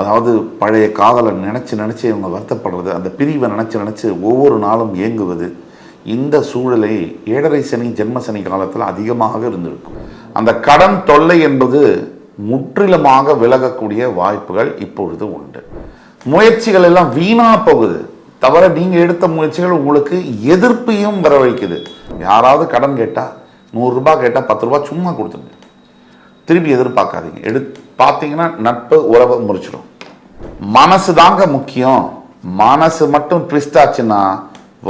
அதாவது பழைய காதலை நினச்சி நினச்சி இவங்க வருத்தப்படுறது அந்த பிரிவை நினச்சி நினச்சி ஒவ்வொரு நாளும் ஏங்குவது இந்த சூழலை ஏழரை சனி ஜென்ம சனி காலத்தில் அதிகமாக இருந்திருக்கும். அந்த கடன் தொல்லை என்பது முற்றிலுமாக விலகக்கூடிய வாய்ப்புகள் இப்பொழுது உண்டு. முயற்சிகள் எல்லாம் வீணா போகுது. தவிர நீங்கள் எடுத்த முயற்சிகள் உங்களுக்கு எதிர்ப்பையும் வரவழைக்குது. யாராவது கடன் கேட்டால் நூறுரூபா கேட்டால் பத்து ரூபாய் சும்மா கொடுத்துருங்க. திருப்பி எதிர்பார்க்காதீங்க. எடுத்து பார்த்தீங்கன்னா நட்பு உறவை முறிச்சிடும் மனசு தாங்க முக்கியம். மனசு மட்டும் ட்விஸ்ட் ஆச்சுன்னா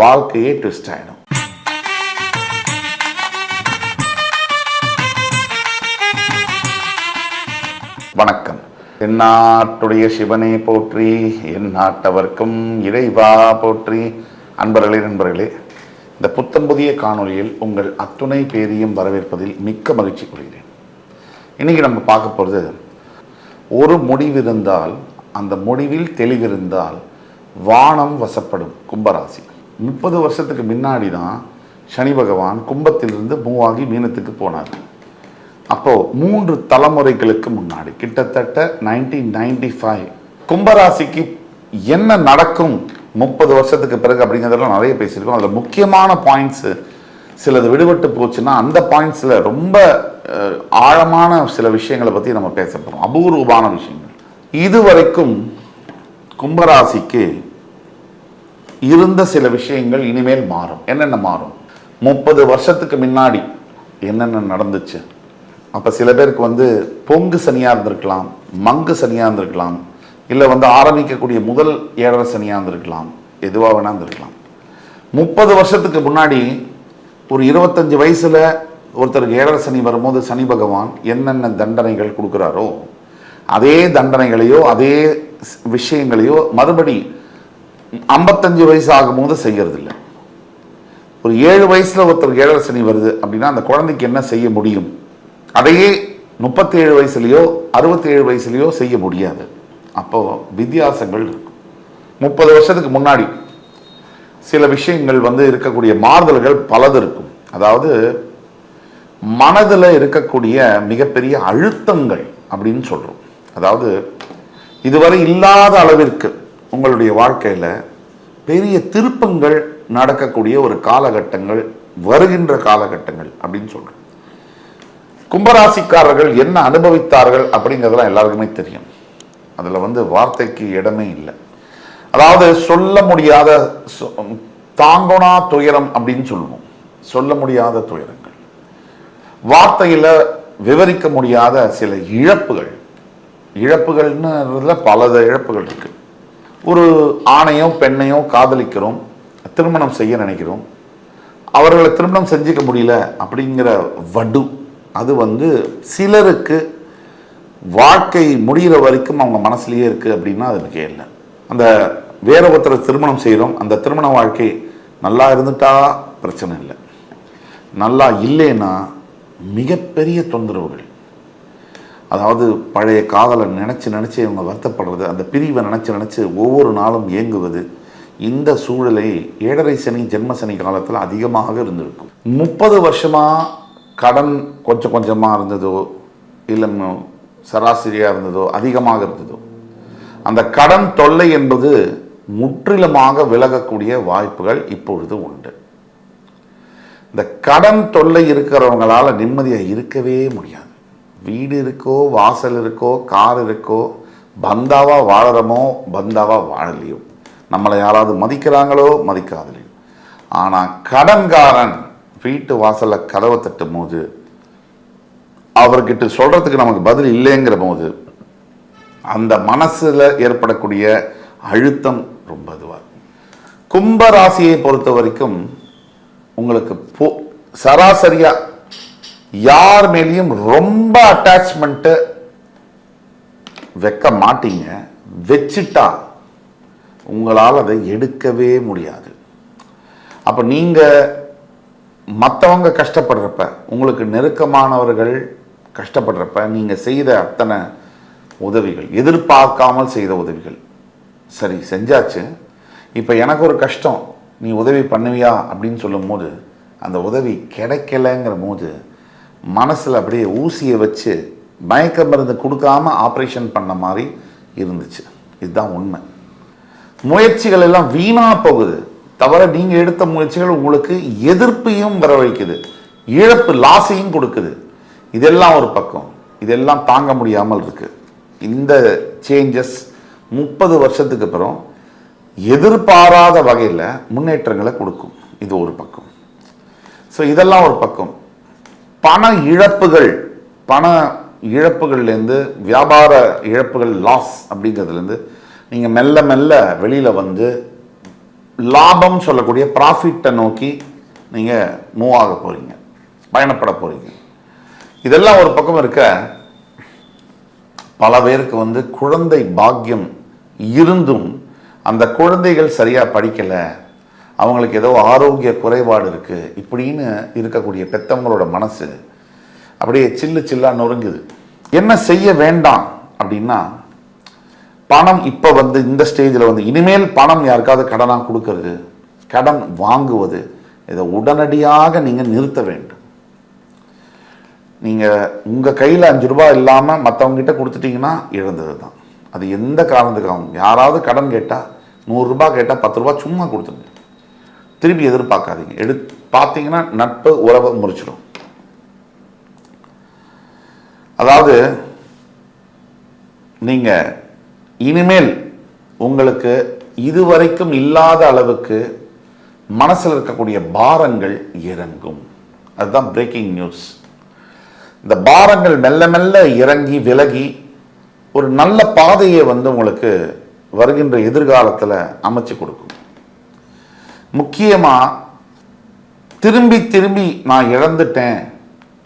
வாழ்க்கையே ட்விஸ்ட் ஆகிடும் வணக்கம். எந்நாட்டுடைய சிவனே போற்றி என் நாட்டவர்க்கும் இறைவா போற்றி. அன்பர்களே நண்பர்களே இந்த புத்தம் புதிய காணொளியில் உங்கள் அத்துணை பேரையும் வரவேற்பதில் மிக்க மகிழ்ச்சி கொள்கிறேன். இன்னைக்கு நம்ம பார்க்க போகிறது ஒரு முடிவிருந்தால் அந்த முடிவில் தெளிவிருந்தால் வானம் வசப்படும் கும்பராசி. முப்பது வருஷத்துக்கு முன்னாடி தான் சனி பகவான் கும்பத்திலிருந்து மூவாகி மீனத்துக்கு போனார். அப்போது மூன்று தலைமுறைகளுக்கு முன்னாடி கிட்டத்தட்ட நைன்டீன் நைன்டி ஃபைவ் கும்பராசிக்கு என்ன நடக்கும் முப்பது வருஷத்துக்கு பிறகு அப்படிங்கிறதெல்லாம் நிறைய பேசியிருக்கோம். அதில் முக்கியமான பாயிண்ட்ஸு சிலது விடுபட்டு போச்சுன்னா அந்த பாயிண்ட்ஸில் ரொம்ப ஆழமான சில விஷயங்களை பற்றி நம்ம பேச போகிறோம் அபூர்வமான விஷயங்கள். இதுவரைக்கும் கும்பராசிக்கு இருந்த சில விஷயங்கள் இனிமேல் மாறும். என்னென்ன மாறும்? முப்பது வருஷத்துக்கு முன்னாடி என்னென்ன நடந்துச்சு? அப்போ சில பேருக்கு வந்து பொங்கு சனியாக இருந்திருக்கலாம் மங்கு சனியாக இருந்திருக்கலாம் இல்லை வந்து ஆரம்பிக்கக்கூடிய முதல் ஏழரை சனியாக இருந்திருக்கலாம் எதுவாக வேணா இருந்திருக்கலாம். முப்பது வருஷத்துக்கு முன்னாடி ஒரு இருபத்தஞ்சு வயசில் ஒருத்தருக்கு ஏழரை சனி வரும்போது சனி பகவான் என்னென்ன தண்டனைகள் கொடுக்குறாரோ அதே தண்டனைகளையோ அதே விஷயங்களையோ மறுபடி ஐம்பத்தஞ்சு வயசு ஆகும்போது செய்கிறதில்ல ஒரு ஏழு வயசுல ஒருத்தருக்கு ஏழரை சனி வருது அப்படின்னா அந்த குழந்தைக்கு என்ன செய்ய முடியும்? அதையே முப்பத்தேழு வயசுலயோ அறுபத்தேழு வயசுலேயோ செய்ய முடியாது. அப்போது வித்தியாசங்கள் இருக்கும். முப்பது வருஷத்துக்கு முன்னாடி சில விஷயங்கள் வந்து இருக்கக்கூடிய மாறுதல்கள் பலது இருக்கும். அதாவது மனதில் இருக்கக்கூடிய மிகப்பெரிய அழுத்தங்கள் அப்படின்னு சொல்கிறோம் அதாவது இதுவரை இல்லாத அளவிற்கு உங்களுடைய வாழ்க்கையில் பெரிய திருப்பங்கள் நடக்கக்கூடிய ஒரு காலகட்டங்கள் வருகின்ற காலகட்டங்கள் அப்படின்னு சொல்கிறோம் கும்பராசிக்காரர்கள் என்ன அனுபவித்தார்கள் அப்படிங்கிறதெல்லாம் எல்லாருக்குமே தெரியும். அதில் வந்து வார்த்தைக்கு இடமே இல்லை. அதாவது சொல்ல முடியாத சொ- தாங்கோனா துயரம் அப்படின்னு சொல்லுவோம். சொல்ல முடியாத துயரங்கள். வார்த்தையில் விவரிக்க முடியாத சில இழப்புகள். இழப்புகள்னு பல இழப்புகள் இருக்கு. ஒரு ஆணையோ பெண்ணையோ காதலிக்கிறோம் திருமணம் செய்ய நினைக்கிறோம். அவர்களை திருமணம் செஞ்சுக்க முடியல அப்படிங்கிற வடு. அது வந்து சிலருக்கு வாழ்க்கை முடிகிற வரைக்கும் அவங்க மனசுலேயே இருக்குது அப்படின்னா அது மிக இல்லை. அந்த வேற ஒருத்தரை திருமணம் செய்கிறோம் அந்த திருமண வாழ்க்கை நல்லா இருந்துட்டா பிரச்சனை இல்லை. நல்லா இல்லைன்னா மிகப்பெரிய தொந்தரவுகள். அதாவது பழைய காதலை நினச்சி நினச்சி இவங்க வருத்தப்படுறது அந்த பிரிவை நினச்சி நினச்சி ஒவ்வொரு நாளும் ஏங்குவது இந்த சூழலை ஏழரை சனி ஜென்ம சனி காலத்தில் அதிகமாக இருந்திருக்கும். முப்பது வருஷமாக கடன் கொஞ்சம் கொஞ்சமாக இருந்ததோ இல்லை சராசரியாக இருந்ததோ அதிகமாக இருந்ததோ அந்த கடன் தொல்லை என்பது முற்றிலுமாக விலகக்கூடிய வாய்ப்புகள் இப்பொழுது உண்டு. இந்த கடன் தொல்லை இருக்கிறவங்களால நிம்மதியாக இருக்கவே முடியாது. வீடு இருக்கோ வாசல் இருக்கோ கார் இருக்கோ பந்தாவாக வாழறமோ பந்தாவாக வாழலையோ. நம்மளை யாராவது மதிக்கிறாங்களோ மதிக்காதலையோ. ஆனால் கடன்காரன் வீட்டு வாசலில் கதவை தட்டும் போது அவர்கிட்ட சொல்கிறதுக்கு நமக்கு பதில் இல்லைங்கிற போது அந்த மனசில் ஏற்படக்கூடிய அழுத்தம் ரொம்ப இதுவாக இருக்கும் கும்ப ராசியை பொறுத்த வரைக்கும் உங்களுக்கு போ சராசரியா யார் மேலேயும் ரொம்ப அட்டாச்மெண்ட்டு வைக்க மாட்டீங்க. வச்சுட்டா உங்களால் அதை எடுக்கவே முடியாது. அப்போ நீங்கள் மற்றவங்க கஷ்டப்படுறப்ப உங்களுக்கு நெருக்கமானவர்கள் கஷ்டப்படுறப்ப நீங்கள் செய்த அத்தனை உதவிகள் எதிர்பார்க்காமல் செய்த உதவிகள் சரி செஞ்சாச்சு. இப்போ எனக்கு ஒரு கஷ்டம். நீ உதவி பண்ணுவியா? அப்படின்னு சொல்லும்போது அந்த உதவி கிடைக்கலங்கிற போது மனசில் அப்படியே ஊசியை வச்சு மயக்க மருந்து கொடுக்காம ஆப்ரேஷன் பண்ண மாதிரி இருந்துச்சு. இதுதான் உண்மை. முயற்சிகள் எல்லாம் வீணாக போகுது. தவிர நீங்கள் எடுத்த முயற்சிகள் உங்களுக்கு எதிர்ப்பையும் வரவழைக்குது. இழப்பு லாஸையும் கொடுக்குது. இதெல்லாம் ஒரு பக்கம். இதெல்லாம் தாங்க முடியாமல் இருக்குது இந்த சேஞ்சஸ் முப்பது வருஷத்துக்கு அப்புறம் எதிர்பாராத வகையில் முன்னேற்றங்களை கொடுக்கும். இது ஒரு பக்கம். ஸோ இதெல்லாம் ஒரு பக்கம். பண இழப்புகள் பண இழப்புகள்லேருந்து வியாபார இழப்புகள் லாஸ் அப்படிங்கிறதுலேருந்து நீங்கள் மெல்ல மெல்ல வெளியில் வந்து லாபம் சொல்லக்கூடிய ப்ராஃபிட்டை நோக்கி நீங்கள் மூவ் ஆக போகிறீங்க பயணப்பட போகிறீங்க இதெல்லாம் ஒரு பக்கம் இருக்க பல பேருக்கு வந்து குழந்தை பாக்கியம் இருந்தும் அந்த குழந்தைகள் சரியாக படிக்கலை அவங்களுக்கு ஏதோ ஆரோக்கிய குறைபாடு இருக்குது இப்படின்னு இருக்கக்கூடிய பெத்தவங்களோட மனசு அப்படியே சில்லு சில்லா நொறுங்குது. என்ன செய்ய வேண்டாம் அப்படின்னா பணம் இப்போ வந்து இந்த ஸ்டேஜில் வந்து இனிமேல் பணம் யாருக்காவது கடனாக கொடுக்கறது கடன் வாங்குவது இதை உடனடியாக நீங்கள் நிறுத்த வேண்டும். நீங்கள் உங்கள் கையில் அஞ்சு ரூபாய் இல்லாமல் மற்றவங்ககிட்ட கொடுத்துட்டீங்கன்னா இழந்தது தான் அது எந்த காரணத்துக்காகவும் யாராவது கடன் கேட்டால் நூறுரூபா கேட்டால் பத்து ரூபா சும்மா கொடுத்துருங்க. திருப்பி எதிர்பார்க்காதீங்க. எடு பார்த்தீங்கன்னா நட்பு உறவை முறிச்சிடும் அதாவது நீங்கள் இனிமேல் உங்களுக்கு இதுவரைக்கும் இல்லாத அளவுக்கு மனசில் இருக்கக்கூடிய பாரங்கள் இறங்கும். அதுதான் பிரேக்கிங் நியூஸ் இந்த பாரங்கள் மெல்ல மெல்ல இறங்கி விலகி ஒரு நல்ல பாதையை வந்து உங்களுக்கு வருகின்ற எதிர்காலத்தில் அமைச்சு கொடுக்கும். முக்கியமாக திரும்பி திரும்பி நான் இழந்துட்டேன்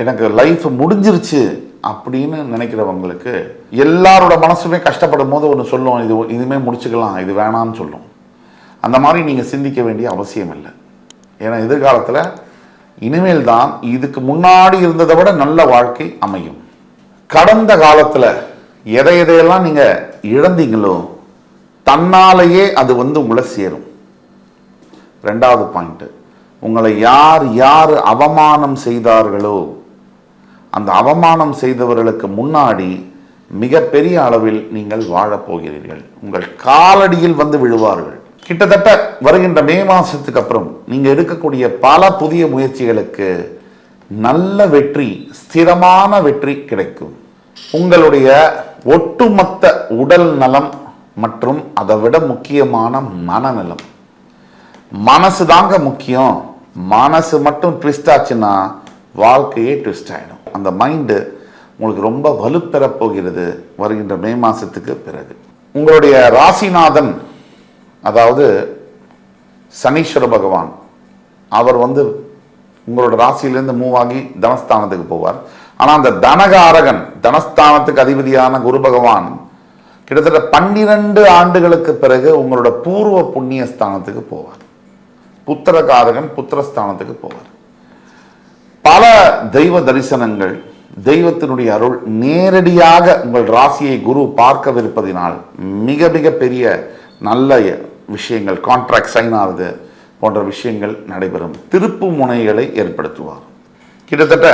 எனக்கு லைஃப் முடிஞ்சிருச்சு அப்படின்னு நினைக்கிறவங்களுக்கு எல்லாரோட மனசுமே கஷ்டப்படும் போது ஒன்று சொல்லும் இது இதுமே முடிச்சுக்கலாம் இது வேணாம்னு சொல்லும். அந்த மாதிரி நீங்கள் சிந்திக்க வேண்டிய அவசியம் இல்லை. ஏன்னா எதிர்காலத்தில் இனிமேல் தான் இதுக்கு முன்னாடி இருந்ததை விட நல்ல வாழ்க்கை அமையும். கடந்த காலத்தில் எதை எதையெல்லாம் நீங்கள் இழந்தீங்களோ தன்னாலேயே அது வந்து உங்களை சேரும். ரெண்டாவது பாயிண்ட்டு உங்களை யார் யார் அவமானம் செய்தார்களோ அந்த அவமானம் செய்தவர்களுக்கு முன்னாடி மிகப்பெரிய அளவில் நீங்கள் வாழப்போகிறீர்கள் உங்கள் காலடியில் வந்து விழுவார்கள். கிட்டத்தட்ட வருகின்ற மே மாதத்துக்கு அப்புறம் நீங்கள் எடுக்கக்கூடிய பல புதிய முயற்சிகளுக்கு நல்ல வெற்றி ஸ்திரமான வெற்றி கிடைக்கும். உங்களுடைய ஒட்டுமொத்த உடல் நலம் மற்றும் அதை விட முக்கியமான மனநலம். மனசு தாங்க முக்கியம். மனசு மட்டும் ட்விஸ்ட் ஆச்சுன்னா வாழ்க்கையே ட்விஸ்ட் ஆகிடும் அந்த மைண்டு உங்களுக்கு ரொம்ப வலுப்பெறப் போகிறது வருகின்ற மே மாதத்துக்கு பிறகு. உங்களுடைய ராசிநாதன் அதாவது சனீஸ்வர பகவான் அவர் வந்து உங்களோட ராசியிலேருந்து மூவ் ஆகி தனஸ்தானத்துக்கு போவார். ஆனால் அந்த தனகாரகன் தனஸ்தானத்துக்கு அதிபதியான குரு பகவான் கிட்டத்தட்ட பன்னிரண்டு ஆண்டுகளுக்கு பிறகு உங்களோட பூர்வ புண்ணிய ஸ்தானத்துக்கு போவார். புத்திரகாரகன் புத்திரஸ்தானத்துக்கு போவார். பல தெய்வ தரிசனங்கள் தெய்வத்தினுடைய அருள் நேரடியாக உங்கள் ராசியை குரு பார்க்கவிருப்பதினால் மிக மிக பெரிய நல்ல விஷயங்கள் கான்ட்ராக்ட் சைன் ஆகுது போன்ற விஷயங்கள் நடைபெறும். திருப்பு முனைகளை ஏற்படுத்துவார். கிட்டத்தட்ட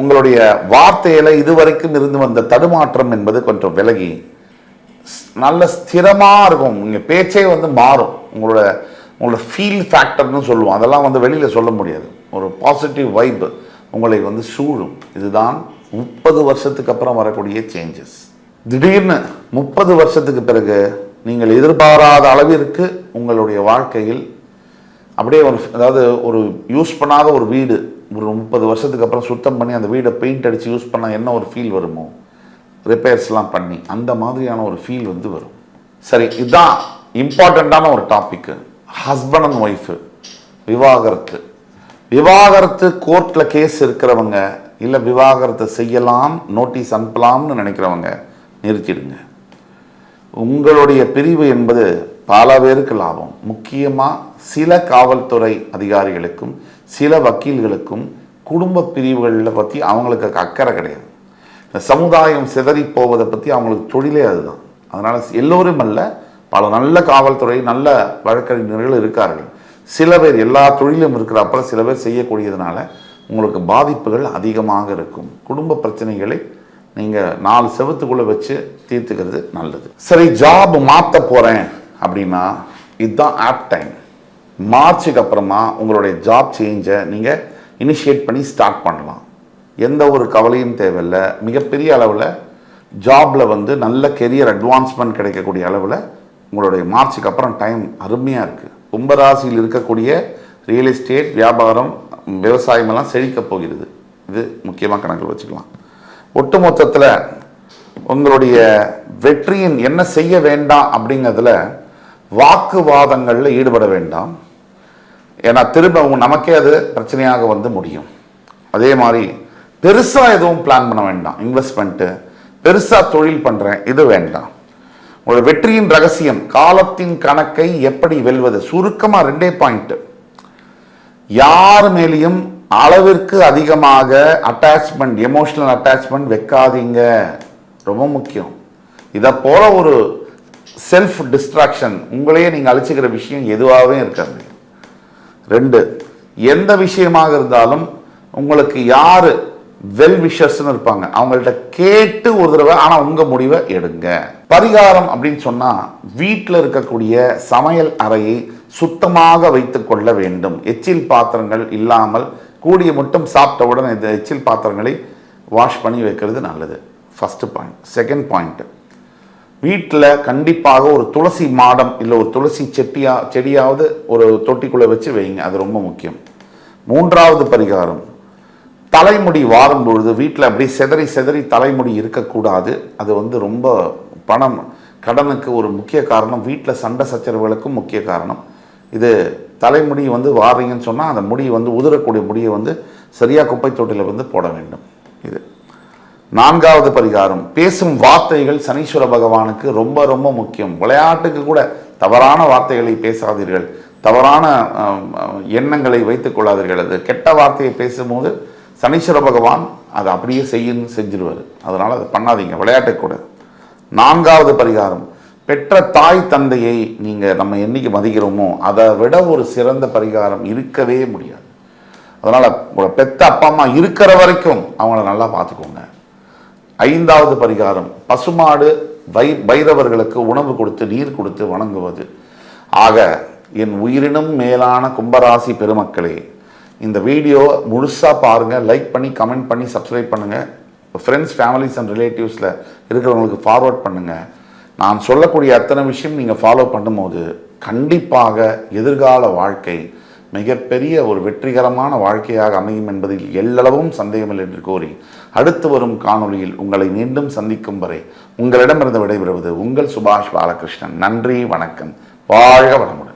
உங்களுடைய வார்த்தையில் இதுவரைக்கும் இருந்து வந்த தடுமாற்றம் என்பது கொஞ்சம் விலகி நல்ல ஸ்திரமாக இருக்கும். உங்கள் பேச்சே வந்து மாறும். உங்களோட உங்களோட ஃபீல் ஃபேக்டர்னு சொல்லுவோம். அதெல்லாம் வந்து வெளியில் சொல்ல முடியாது. ஒரு பாசிட்டிவ் வைப் உங்களை வந்து சூழும். இதுதான் முப்பது வருஷத்துக்கு அப்புறம் வரக்கூடிய சேஞ்சஸ் திடீர்னு முப்பது வருஷத்துக்கு பிறகு நீங்கள் எதிர்பாராத அளவிற்கு உங்களுடைய வாழ்க்கையில் அப்படியே ஒரு அதாவது ஒரு யூஸ் பண்ணாத ஒரு வீடு ஒரு முப்பது வருஷத்துக்கு அப்புறம் சுத்தம் பண்ணி அந்த வீடை பெயிண்ட் அடித்து யூஸ் பண்ணால் என்ன ஒரு ஃபீல் வருமோ? ரிப்பேர்ஸ்லாம் பண்ணி அந்த மாதிரியான ஒரு ஃபீல் வந்து வரும். சரி இதுதான் இம்பார்ட்டண்ட்டான ஒரு டாப்பிக்கு ஹஸ்பண்ட் அண்ட் ஒய்ஃபு விவாகரத்து. விவாகரத்து கோர்ட்டில் கேஸ் இருக்கிறவங்க இல்லை விவாகரத்தை செய்யலாம் நோட்டீஸ் அனுப்பலாம்னு நினைக்கிறவங்க நிறுத்திடுங்க. உங்களுடைய பிரிவு என்பது பல பேருக்கு லாபம். முக்கியமாக சில காவல்துறை அதிகாரிகளுக்கும் சில வக்கீல்களுக்கும் குடும்ப பிரிவுகளில் பற்றி அவங்களுக்கு அக்கறை கிடையாது. இந்த சமுதாயம் சிதறி போவதை பற்றி அவங்களுக்கு தொழிலே அதுதான். அதனால் எல்லோரும் அல்ல பல நல்ல காவல்துறை நல்ல வழக்கறிஞர்கள் இருக்கார்கள். சில பேர் எல்லா தொழிலும் இருக்கிறப்ப சில பேர் செய்யக்கூடியதுனால உங்களுக்கு பாதிப்புகள் அதிகமாக இருக்கும். குடும்ப பிரச்சனைகளை நீங்கள் நாலு செவத்துக்குள்ளே வச்சு தீர்த்துக்கிறது நல்லது. சரி ஜாப் மாற்ற போகிறேன் அப்படின்னா இதுதான் ஆப் டைம் மார்ச்சுக்கு அப்புறமா உங்களுடைய ஜாப் சேஞ்சை நீங்கள் இனிஷியேட் பண்ணி ஸ்டார்ட் பண்ணலாம். எந்த ஒரு கவலையும் தேவையில்லை. மிகப்பெரிய அளவில் ஜாபில் வந்து நல்ல கெரியர் அட்வான்ஸ்மெண்ட் கிடைக்கக்கூடிய அளவில் உங்களுடைய மார்ச்சுக்கு அப்புறம் டைம் அருமையாக இருக்குது கும்பராசியில் இருக்கக்கூடிய ரியல் எஸ்டேட் வியாபாரம் விவசாயமெல்லாம் செழிக்கப் போகிறது. இது முக்கியமாக கணக்கில் வச்சுக்கலாம். ஒட்டுமொத்தத்தில் உங்களுடைய வெற்றியின் என்ன செய்ய வேண்டாம் அப்படிங்கிறதுல வாக்குவாதங்களில் ஈடுபட வேண்டாம். ஏன்னா திரும்ப நமக்கே அது பிரச்சனையாக வந்து முடியும். அதே மாதிரி பெருசாக எதுவும் பிளான் பண்ண வேண்டாம். இன்வெஸ்ட்மெண்ட்டு பெருசாக தொழில் பண்ணுறேன் இது வேண்டாம். ஒரு வெற்றியின் ரகசியம் காலத்தின் கணக்கை எப்படி வெல்வது? சுருக்கமாக ரெண்டே பாயிண்ட்டு யார் மேலேயும் அளவிற்கு அதிகமாக அட்டாச்மெண்ட் எமோஷனல் அட்டாச்மெண்ட் வைக்காதீங்க. ரொம்ப முக்கியம். இதை போல ஒரு செல்ஃப் டிஸ்ட்ராக்ஷன் உங்களையே நீங்கள் அழிச்சிக்கிற விஷயம் எதுவாகவே இருக்காது. ரெண்டு எந்த விஷயமாக இருந்தாலும் உங்களுக்கு யார் வெல் விஷர்ஸ்னு இருப்பாங்க. அவங்கள்ட்ட கேட்டு ஒரு தடவை ஆனால் உங்கள் முடிவை எடுங்க. பரிகாரம் அப்படின்னு சொன்னால் வீட்டில் இருக்கக்கூடிய சமையல் அறையை சுத்தமாக வைத்துக்கொள்ள வேண்டும். எச்சில் பாத்திரங்கள் இல்லாமல் கூடிய மட்டும் சாப்பிட்டவுடன் இந்த எச்சில் பாத்திரங்களை வாஷ் பண்ணி வைக்கிறது நல்லது. ஃபஸ்ட்டு பாயிண்ட் செகண்ட் பாயிண்ட்டு வீட்டில் கண்டிப்பாக ஒரு துளசி மாடம் இல்லை ஒரு துளசி செட்டியா செடியாவது ஒரு தொட்டிக்குள்ளே வச்சு வைங்க. அது ரொம்ப முக்கியம். மூன்றாவது பரிகாரம். தலைமுடி வாரும் பொழுது வீட்டில் அப்படியே செதறி செதறி தலைமுடி இருக்கக்கூடாது. அது வந்து ரொம்ப பணம் கடனுக்கு ஒரு முக்கிய காரணம். வீட்டில் சண்டை சச்சரவுகளுக்கும் முக்கிய காரணம். இது தலைமுடி வந்து வாரீங்கன்னு சொன்னால் அந்த முடி வந்து உதிரக்கூடிய முடியை வந்து சரியாக குப்பை தொட்டியில் வந்து போட வேண்டும். இது. நான்காவது பரிகாரம். பேசும் வார்த்தைகள் சனீஸ்வர பகவானுக்கு ரொம்ப ரொம்ப முக்கியம். விளையாட்டுக்கு கூட தவறான வார்த்தைகளை பேசாதீர்கள். தவறான எண்ணங்களை வைத்துக் கொள்ளாதீர்கள். அது கெட்ட வார்த்தையை பேசும்போது சனீஸ்வர பகவான் அதை அப்படியே செய்யுன்னு செஞ்சிருவார். அதனால் அதை பண்ணாதீங்க. விளையாட்டுக்கு கூட. நான்காவது பரிகாரம். பெற்ற தாய் தந்தையை நீங்கள் நம்ம என்னைக்கு மதிக்கிறோமோ அதை விட ஒரு சிறந்த பரிகாரம் இருக்கவே முடியாது. அதனால் உங்களை பெத்த அப்பா அம்மா இருக்கிற வரைக்கும் அவங்கள நல்லா பார்த்துக்கோங்க. ஐந்தாவது பரிகாரம் பசுமாடு வை பைரவர்களுக்கு உணவு கொடுத்து நீர் கொடுத்து வணங்குவது. ஆக என் உயிரினும் மேலான கும்பராசி பெருமக்களே இந்த வீடியோ முழுசாக பாருங்கள் லைக் பண்ணி கமெண்ட் பண்ணி சப்ஸ்கிரைப் பண்ணுங்கள் ஃப்ரெண்ட்ஸ் ஃபேமிலிஸ் அண்ட் ரிலேட்டிவ்ஸில் இருக்கிறவங்களுக்கு ஃபார்வர்ட் பண்ணுங்கள் நான் சொல்லக்கூடிய அத்தனை விஷயம் நீங்கள் ஃபாலோ பண்ணும்போது கண்டிப்பாக எதிர்கால வாழ்க்கை மிகப்பெரிய ஒரு வெற்றிகரமான வாழ்க்கையாக அமையும் என்பதில் எல்லளவும் சந்தேகமில்லை என்று கூறி அடுத்து வரும் காணொளியில் உங்களை மீண்டும் சந்திக்கும் வரை உங்களிடமிருந்து விடைபெறுவது உங்கள் சுபாஷ் பாலகிருஷ்ணன். நன்றி வணக்கம். வாழ்க வளமுடன்.